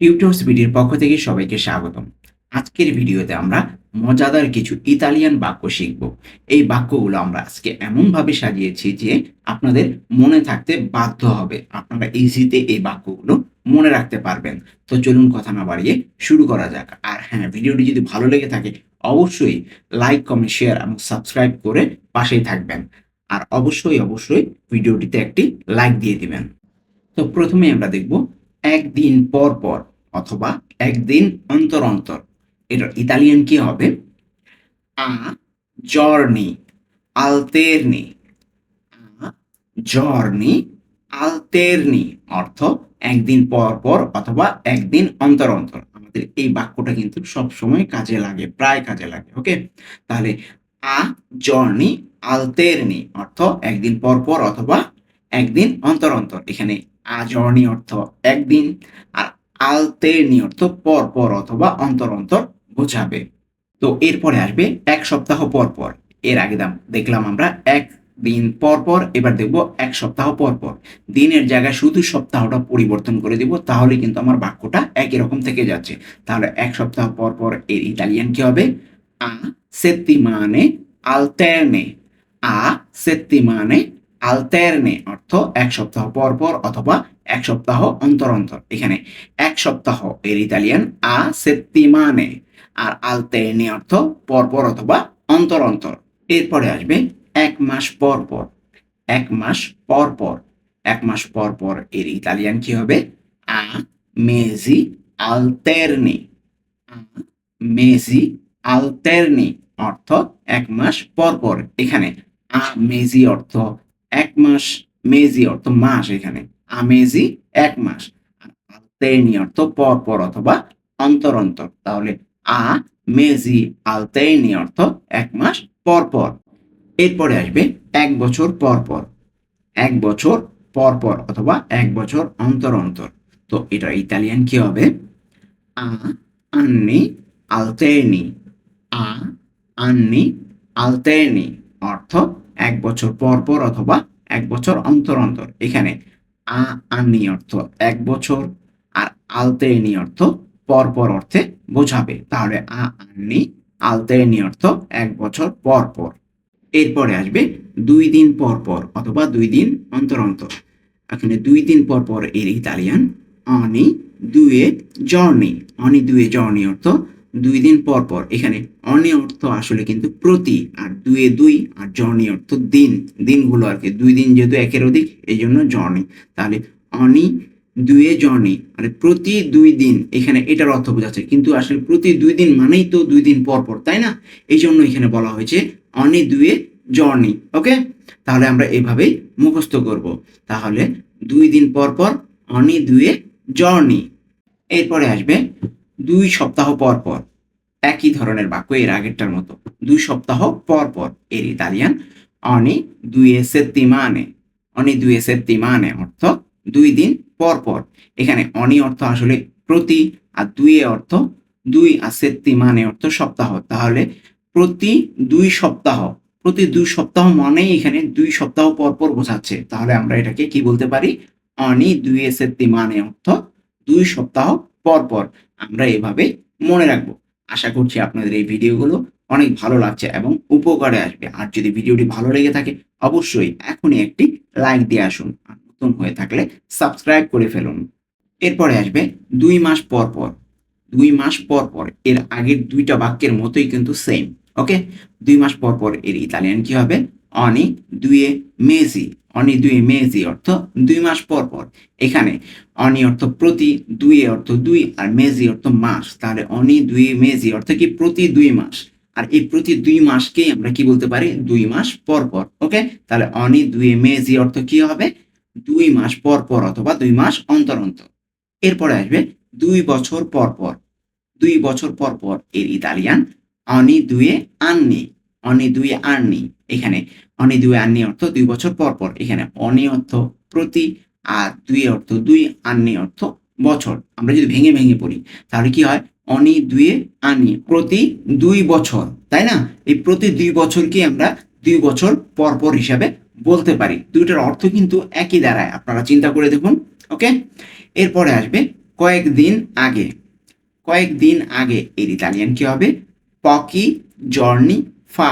Tutors ভিডিওর পক্ষ থেকে সবাইকে স্বাগতম। আজকের ভিডিওতে আমরা মজাদার কিছু ইতালিয়ান বাক্য শিখব। এই বাক্যগুলো আমরা আজকে এমনভাবে সাজিয়েছি যে আপনাদের মনে থাকতে বাধ্য হবে। আপনারা ইজিতে এই বাক্যগুলো মনে রাখতে পারবেন। তো চলুন কথা না বাড়িয়ে শুরু করা যাক। আর হ্যাঁ ভিডিওটি যদি ভালো লেগে থাকে, অবশ্যই লাইক কমেন্ট শেয়ার এবং সাবস্ক্রাইব করে পাশেই থাকবেন। আর অবশ্যই অবশ্যই ভিডিওটিতে একটি লাইক দিয়ে দিবেন। তো প্রথমে আমরা দেখব, একদিন পর পর অথবা একদিন অন্তর অন্তর। এটা ইতালিয়ান কি হবে? আ জর্নি আলতেরনি আ জর্নি আলতেরনি অর্থ একদিন পর পর অথবা একদিন অন্তর অন্তর। আমাদের এই বাক্যটা কিন্তু সব সময় কাজে লাগে, প্রায় কাজে লাগে, ওকে? তাহলে আ জর্নি আলতেরনি অর্থ একদিন পর পর অথবা একদিন অন্তর অন্তর। এখানে আ জর্নি অর্থ একদিন, আর আলতেরনি অর্থ পর পর অথবা অন্তর অন্তর বোঝাবে। তো এরপরে আসবে এক সপ্তাহ পর পর। এর আগে দাম, দেখলাম আমরা এক দিন পর পর, এবার দেখব এক সপ্তাহ পর পর। দিনের জায়গায় শুধু সপ্তাহটা পরিবর্তন করে দিব, তাহলে কিন্তু আমার বাক্যটা একই রকম থেকে যাচ্ছে। তাহলে এক সপ্তাহ পর পর এর ইতালিয়ান কি হবে? আ সেত্তিমানে আলতেরনে আ সেত্তিমানে আলতেরনে অর্থ এক সপ্তাহ পর পর অথবা এক সপ্তাহ অন্তর অন্তর। এখানে এক সপ্তাহ এর ইতালিয়ান আ সেত্তিমানে আর আলতেরনে অর্থ পর পর অথবা অন্তর অন্তর। এরপরে আসবে এক মাস পর পর এক মাস পর পর এক মাস পর পর এর ইতালিয়ান কি হবে? আ মেজি আলতেরনি মেজি আলতেরনি অর্থ এক মাস পর পর এখানে আ মেজি অর্থ এক মাস মেজি অর্থ মাস এখানে। আমেজি এক মাস। আর আলতেরনি অর্থ পর পর অথবা অন্তর অন্তর তাহলে আ মেজি আলতেরনি অর্থ এক মাস পর পর এরপরে আসবে এক বছর পর পর এক বছর পর পর অথবা এক বছর অন্তর অন্তর তো এটা ইতালিয়ান কি হবে? আ, আন্নি আলতেরনি আ, আন্নি আলতেরনি অর্থ এক বছর পর পর অথবা এক বছর অন্তর অন্তর এখানে আ আন্নি অর্থ, এক বছর আর আলতেরনি অর্থ পর পর অর্থে বোঝাবে। তাহলে আ আন্নি আলতেরনি অর্থ, এক বছর পর পর এরপরে আসবে দুই দিন পর পর অথবা দুই দিন অন্তর অন্তর। এখানে দুই দিন পর পর এর ইতালিয়ান অনি দুয়ে জর্নি অনি দুয়ে জর্নি অর্থ দুই দিন পর পর এখানে অনি অর্থ আসলে কিন্তু প্রতি, আর দুয়ে দুই, আর জর্নি অর্থ দিন। দিনগুলো আর কি, দুই দিন যেহেতু একের অধিক এই জন্য জর্নি তাহলে অনি, দুয়ে জর্নি মানে প্রতি দুই দিন, এখানে এটার অর্থ বোঝাচ্ছে। কিন্তু আসলে প্রতি দুই দিন মানেই তো দুই দিন পর পর, তাই না? এই জন্য এখানে বলা হয়েছে অনি, দুয়ে জর্নি ওকে? তাহলে আমরা এভাবেই মুখস্থ করব। তাহলে দুই দিন পর পর অনি, দুয়ে জর্নি এরপরে আসবে দুই সপ্তাহ পর পর। একই ধরনের বাক্য এর আগেরটার মতো। দুই সপ্তাহ পর পর। এর ইতালিয়ান অনি দুয়ে সেত্তিমানে অনি দুয়ে সেত্তিমানে অর্থ দুই দিন পর পর। এখানে অনি অর্থ আসলে প্রতি আর দুয়ে অর্থ দুই আর সেত্তিমানে অর্থ সপ্তাহ। তাহলে প্রতি দুই সপ্তাহ, প্রতি দুই সপ্তাহ মানেই এখানে দুই সপ্তাহ পর পর বোঝাচ্ছে। তাহলে আমরা এটাকে কি বলতে পারি? অনি দুই সেত্তি মানে অর্থ দুই সপ্তাহ পর পর আমরা এভাবে মনে রাখব। আশা করছি আপনাদের এই ভিডিওগুলো অনেক ভালো লাগছে এবং উপকারে আসবে। আর যদি ভিডিওটি ভালো লেগে থাকে, অবশ্যই এখনই একটি লাইক দিয়ে আসুন। আর নতুন হয়ে থাকলে সাবস্ক্রাইব করে ফেলুন। এরপরে আসবে দুই মাস পর পর দুই মাস পর পর এর আগের দুইটা বাক্যের মতোই কিন্তু সেম ওকে দুই মাস পর পর এর ইতালিয়ান কি হবে? অনি দুয়ে মেজি। অনি দুয়ে মেজি অর্থ দুই মাস পর পর। এখানে অনি অর্থ প্রতি, দুয়ে অর্থ দুই, আর মেজি অর্থ মাস। তাহলে অনি দুই মেজি অর্থ কি প্রতি দুই মাস? আর এই প্রতি দুই মাসকেই আমরা কি বলতে পারি? দুই মাস পর পর, ওকে? তাহলে অনি দুয়ে মেজি অর্থ কি হবে? দুই মাস পর পর অথবা দুই মাস অন্তর অন্তর। এরপরে আসবে দুই বছর পর পর। দুই বছর পর পর এর ইতালিয়ান অনি দুয়ে আননি। অনি দুয়ে আর্নি এখানে। অনি দুয়ে আর্নি অর্থ দুই বছর পর পর এখানে। অনি অর্থ প্রতি আর দুই অর্থ দুই আননি অর্থ বছর। আমরা যদি ভেঙে ভেঙে পড়ি, তাহলে কি হয়? অনি দুয়ে আনি প্রতি দুই বছর, তাই না? এই প্রতি দুই বছরকে আমরা দুই বছর পর পর হিসাবে বলতে পারি। দুইটার অর্থ কিন্তু একই দাঁড়ায় আপনারা চিন্তা করে দেখুন, ওকে? এরপরে আসবে কয়েকদিন আগে। কয়েকদিন আগে এর ইতালিয়ান কি হবে? পকি জর্নি ফা,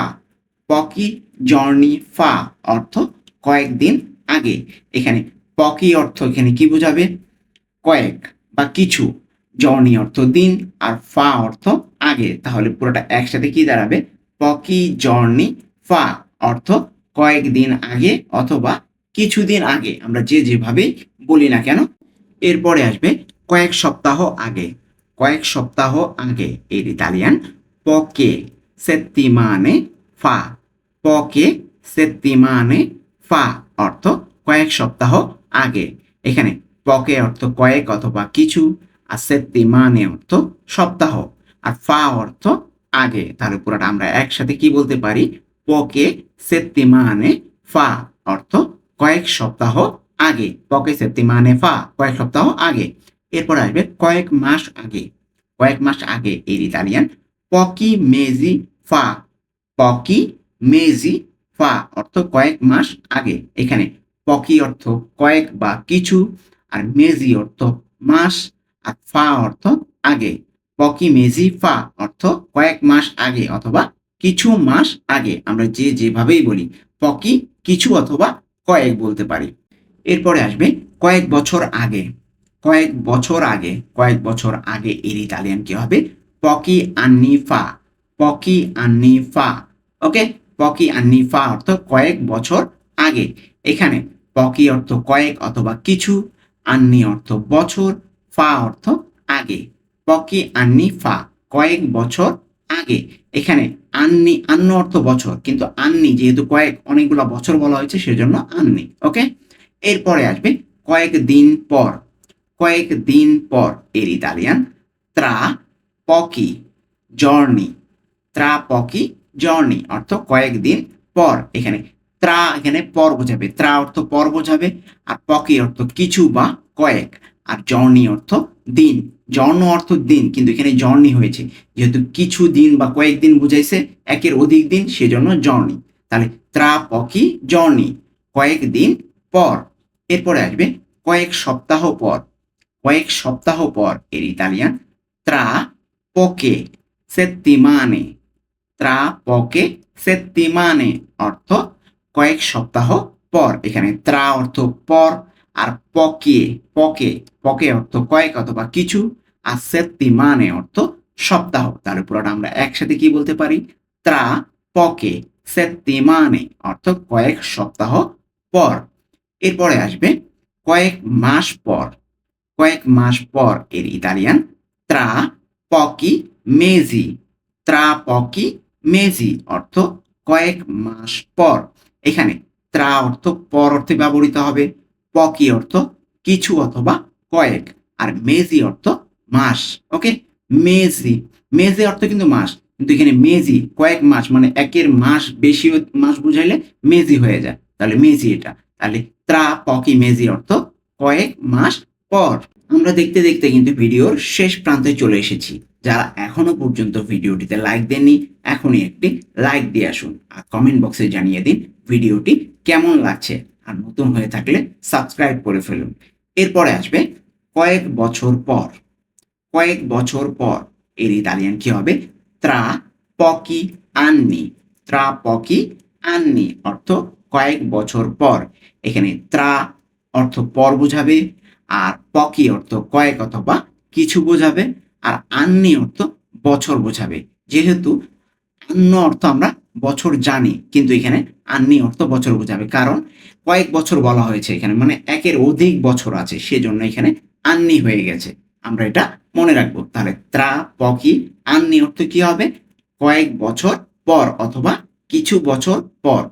পকি, জর্নি, ফা অর্থ কয়েকদিন আগে। এখানে পকি অর্থ এখানে কি বোঝাবে? কয়েক বা কিছু। জর্নি অর্থ দিন আর ফা অর্থ আগে। তাহলে পুরোটা একসাথে কি দাঁড়াবে? পকি, জর্নি, ফা অর্থ কয়েকদিন আগে অথবা কিছুদিন আগে। আমরা যে যেভাবেই বলি না কেন, এরপরে আসবে কয়েক সপ্তাহ আগে। কয়েক সপ্তাহ আগে। এর ইতালিয়ান, পকে। সেত্তিমানে ফা পকে সেত্তিমানে ফা অর্থ কয়েক সপ্তাহ আগে। এখানে পকে অর্থ কয়েক অথবা কিছু, আর সেত্তিমানে অর্থ সপ্তাহ, আর ফা অর্থ আগে। তার পুরোটা আমরা একসাথে কি বলতে পারি? পকে সেত্তিমানে ফা অর্থ কয়েক সপ্তাহ আগে। পকে সেত্তিমানে ফা কয়েক সপ্তাহ আগে। এরপর আসবে কয়েক মাস আগে। কয়েক মাস আগে এর ইতালিয়ান পকি মেজি ফা। পকি মেজি ফা অর্থ কয়েক মাস আগে। এখানে পকি অর্থ কয়েক বা কিছু আর মেজি অর্থ মাস আর ফা অর্থ আগে। পকি মেজি ফা অর্থ কয়েক মাস আগে অথবা কিছু মাস আগে। আমরা যে যেভাবেই বলি, পকি কিছু অথবা কয়েক বলতে পারি। এরপরে আসবে কয়েক বছর আগে। কয়েক বছর আগে, কয়েক বছর আগে এর ইতালিয়ান কি হবে? পকি আন্নি ফা পকি আন্নি ফা ওকে পকি আন্নি ফা অর্থ কয়েক বছর আগে। এখানে পকি অর্থ কয়েক অথবা কিছু আন্নি অর্থ বছর, ফা অর্থ আগে। পকি আন্নি ফা কয়েক বছর আগে। এখানে আন্নি আন্ন অর্থ বছর, কিন্তু আন্নি যেহেতু কয়েক, অনেকগুলো বছর বলা হয়েছে, সেজন্য আন্নি ওকে এরপরে আসবে কয়েক দিন পর, কয়েক দিন পর, এর ইতালিয়ান ত্রা পকি জর্নি ত্রা পকি জর্নি অর্থ কয়েকদিন পর এখানে। ত্রা এখানে পর বোঝাবে। ত্রা অর্থ পর বোঝাবে, আর পকি অর্থ কিছু বা কয়েক, আর জর্নি অর্থ দিন। জর্ণ অর্থ দিন, কিন্তু এখানে জর্নি হয়েছে। যেহেতু কিছু দিন বা কয়েকদিন বুঝাইছে, একের অধিক দিন, সেজন্য জর্নি তাহলে ত্রা পকি জর্নি কয়েক দিন পর। এরপরে আসবে কয়েক সপ্তাহ পর। কয়েক সপ্তাহ পর, এর ইতালিয়ান ত্রা পোকে সেত্তিমানে ত্রা পোকে সেত্তিমানে অর্থ কয়েক সপ্তাহ পর। এখানে ত্রা অর্থ পর, আর পকে পকে পকে অর্থ কয়েক অথবা কিছু, আর সেত্তিমানে অর্থ সপ্তাহ। তাহলে পুরোটা আমরা একসাথে কি বলতে পারি? ত্রা পকে সেত্তিমানে অর্থ কয়েক সপ্তাহ পর। এরপরে আসবে কয়েক মাস পর। কয়েক মাস পর এর ইতালিয়ান ত্রা পকি মেজি। ত্রা পকি মেজি, অর্থ কয়েক মাস পর। এখানে ত্রা অর্থ পর অর্থে ব্যবহৃত হবে, পকি অর্থ কিছু অথবা কয়েক, আর মেজি অর্থ মাস। ওকে মেজি। মেজি অর্থ কিন্তু মাস, কিন্তু এখানে মেজি, কয়েক মাস মানে একের মাস বেশি মাস বুঝাইলে মেজি হয়ে যায়। তাহলে মেজি এটা। তাহলে ত্রা পকি মেজি অর্থ কয়েক মাস পর। আমরা দেখতে দেখতে কিন্তু ভিডিওর শেষ প্রান্তে চলে এসেছি। যারা এখনও পর্যন্ত ভিডিওটিতে লাইক দেননি, এখনই একটি লাইক দিয়ে আসুন আর কমেন্ট বক্সে জানিয়ে দিন ভিডিওটি কেমন লাগছে আর নতুন হয়ে থাকলে সাবস্ক্রাইব করে ফেলুন। এরপরে আসবে কয়েক বছর পর। কয়েক বছর পর এর ইতালিয়ান কি হবে? ত্রা পকি আননি। ত্রা পকি আননি অর্থ কয়েক বছর পর। এখানে ত্রা অর্থ পর বোঝাবে। আর পকি অর্থ কয়েক অথবা কিছু বোঝাবে, আর আন্নি অর্থ বছর বোঝাবে। যেহেতু আন্ন অর্থ আমরা বছর জানি, কিন্তু এখানে আন্নি অর্থ বছর বোঝাবে, কারণ কয়েক বছর বলা হয়েছে এখানে মানে একের অধিক বছর আছে, সেজন্য এখানে আন্নি হয়ে গেছে। আমরা এটা মনে রাখব। তাহলে ত্রা, পকি, আন্নি অর্থ কি হবে? কয়েক বছর পর অথবা কিছু বছর পর।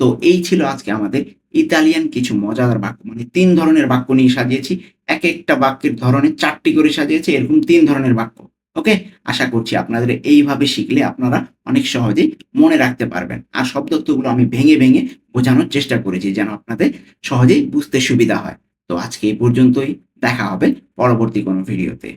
তো এই ছিল আজকে আমাদের ইতালিয়ান কিছু মজাদার বাক্য মানে তিন ধরনের বাক্য নিয়ে সাজিয়েছি। এক একটা বাক্যের ধরনে চারটি করে সাজিয়েছি, এরকম তিন ধরনের বাক্য, ওকে? আশা করছি আপনাদের এইভাবে শিখলে আপনারা অনেক সহজেই মনে রাখতে পারবেন। আর শব্দত্বগুলো আমি ভেঙে ভেঙে বোঝানোর চেষ্টা করেছি যেন আপনাদের সহজেই বুঝতে সুবিধা হয়। তো আজকে এই পর্যন্তই, দেখা হবে পরবর্তী কোনো ভিডিওতে।